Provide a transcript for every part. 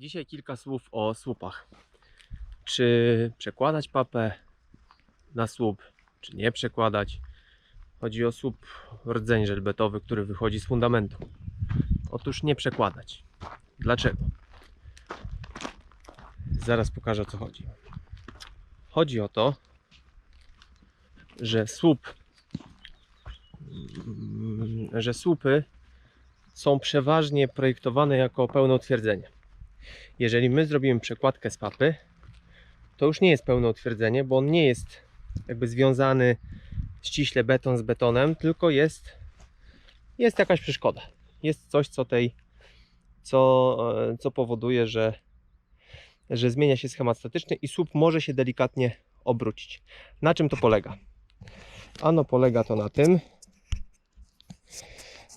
Dzisiaj kilka słów o słupach. Czy przekładać papę na słup, czy nie przekładać? Chodzi o słup rdzeń żelbetowy, który wychodzi z fundamentu. Otóż nie przekładać. Dlaczego? Zaraz pokażę o co chodzi. Chodzi o to, że słup, że słupy są przeważnie projektowane jako pełne utwierdzenie. Jeżeli my zrobimy przekładkę z papy, to już nie jest pełne utwierdzenie, bo on nie jest jakby związany ściśle beton z betonem, tylko jest, jest jakaś przeszkoda. Jest coś, co tej, co, e, co powoduje, że, że zmienia się schemat statyczny i słup może się delikatnie obrócić. Na czym to polega? Ano polega to na tym,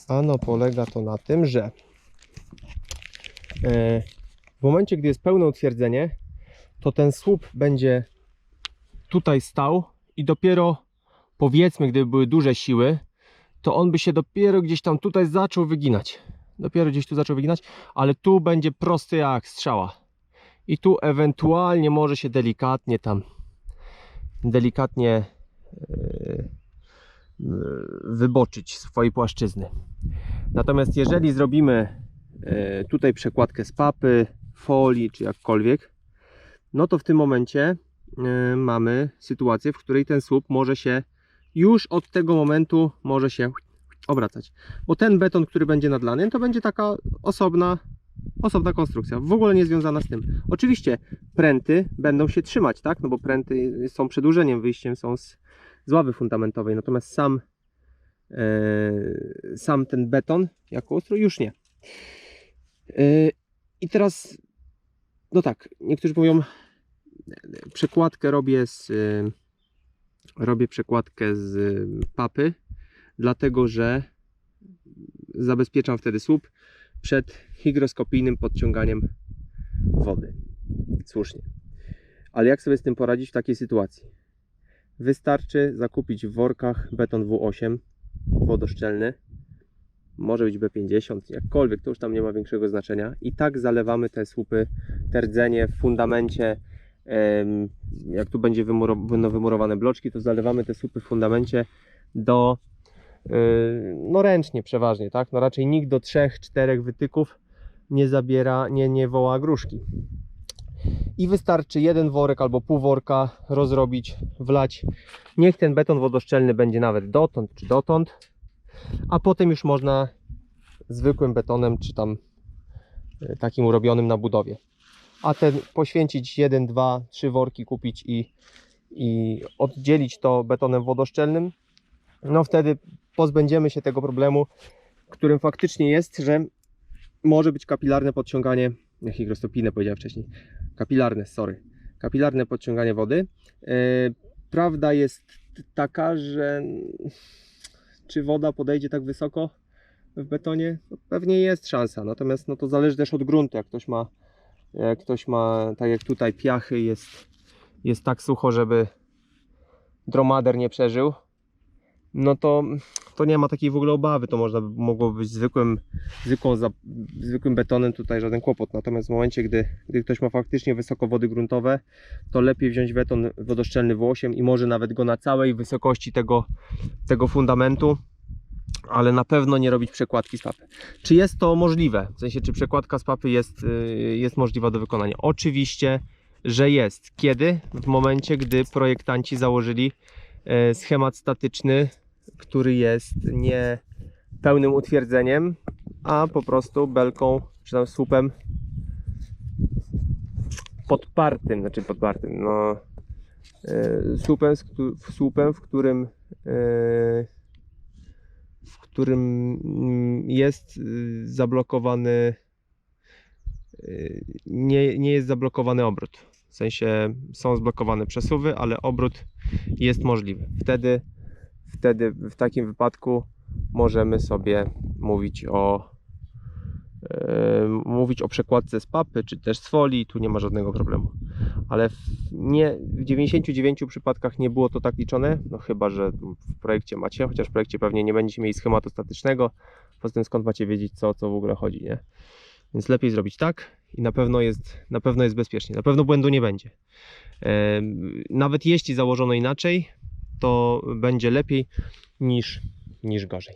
ano polega to na tym, że e, w momencie, gdy jest pełne utwierdzenie, to ten słup będzie tutaj stał i dopiero powiedzmy, gdyby były duże siły, to on by się dopiero gdzieś tam tutaj zaczął wyginać. Dopiero gdzieś tu zaczął wyginać, ale tu będzie prosty jak strzała. I tu ewentualnie może się delikatnie tam, delikatnie yy, yy, wyboczyć swojej płaszczyzny. Natomiast jeżeli zrobimy yy, tutaj przekładkę z papy, folii czy jakkolwiek, no to w tym momencie yy, mamy sytuację, w której ten słup może się już od tego momentu może się obracać. Bo ten beton, który będzie nadlany, to będzie taka osobna, osobna konstrukcja, w ogóle nie związana z tym. Oczywiście pręty będą się trzymać, tak? No bo pręty są przedłużeniem, wyjściem są z, z ławy fundamentowej, natomiast sam, e, sam ten beton jako ustrój już nie. E, I teraz, no tak, niektórzy mówią, przekładkę robię z robię przekładkę z papy, dlatego że zabezpieczam wtedy słup przed hygroskopijnym podciąganiem wody. Słusznie. Ale jak sobie z tym poradzić w takiej sytuacji? Wystarczy zakupić w workach beton W8 wodoszczelny. Może być B50, jakkolwiek, to już tam nie ma większego znaczenia. I tak zalewamy te słupy, te rdzenie w fundamencie jak tu będzie wymuro, będą wymurowane bloczki, to zalewamy te słupy w fundamencie do yy, no ręcznie przeważnie, tak? No raczej nikt do 3-4 wytyków nie zabiera, nie, nie woła gruszki. I wystarczy jeden worek albo pół worka rozrobić, wlać. Niech ten beton wodoszczelny będzie nawet dotąd czy dotąd, a potem już można zwykłym betonem czy tam yy, takim urobionym na budowie a ten poświęcić 1, 2, 3 worki kupić i, i oddzielić to betonem wodoszczelnym, no wtedy pozbędziemy się tego problemu, którym faktycznie jest, że może być kapilarne podciąganie, jak hygrostopijne powiedziałem wcześniej, kapilarne, sorry, kapilarne podciąganie wody. Yy, prawda jest taka, że czy woda podejdzie tak wysoko w betonie? No, pewnie jest szansa, natomiast no to zależy też od gruntu, jak ktoś ma jak ktoś ma, tak jak tutaj, piachy, jest, jest tak sucho, żeby dromader nie przeżył, no to, to nie ma takiej w ogóle obawy. To można by mogło być zwykłym, zwykłą, za, zwykłym betonem, tutaj żaden kłopot. Natomiast w momencie, gdy, gdy ktoś ma faktycznie wysoko wody gruntowe, to lepiej wziąć beton wodoszczelny W8 i może nawet go na całej wysokości tego, tego fundamentu ale na pewno nie robić przekładki z papy. Czy jest to możliwe? W sensie, czy przekładka z papy jest, y, jest możliwa do wykonania? Oczywiście, że jest. Kiedy? W momencie, gdy projektanci założyli e, schemat statyczny, który jest nie pełnym utwierdzeniem, a po prostu belką, czy tam słupem podpartym, znaczy podpartym, no e, słupem, słupem w którym e, w którym mm, jest y, zablokowany, y, nie, nie jest zablokowany obrót. W sensie są zblokowane przesuwy, ale obrót jest możliwy. Wtedy, wtedy w takim wypadku możemy sobie mówić o e, mówić o przekładce z papy, czy też z folii, tu nie ma żadnego problemu. Ale w, nie, w 99 przypadkach nie było to tak liczone, no chyba, że w projekcie macie, chociaż w projekcie pewnie nie będziecie mieli schematu statycznego, poza tym skąd macie wiedzieć co, co w ogóle chodzi, nie? Więc lepiej zrobić tak i na pewno jest, na pewno jest bezpiecznie. Na pewno błędu nie będzie. E, Nawet jeśli założono inaczej, to będzie lepiej niż, niż gorzej.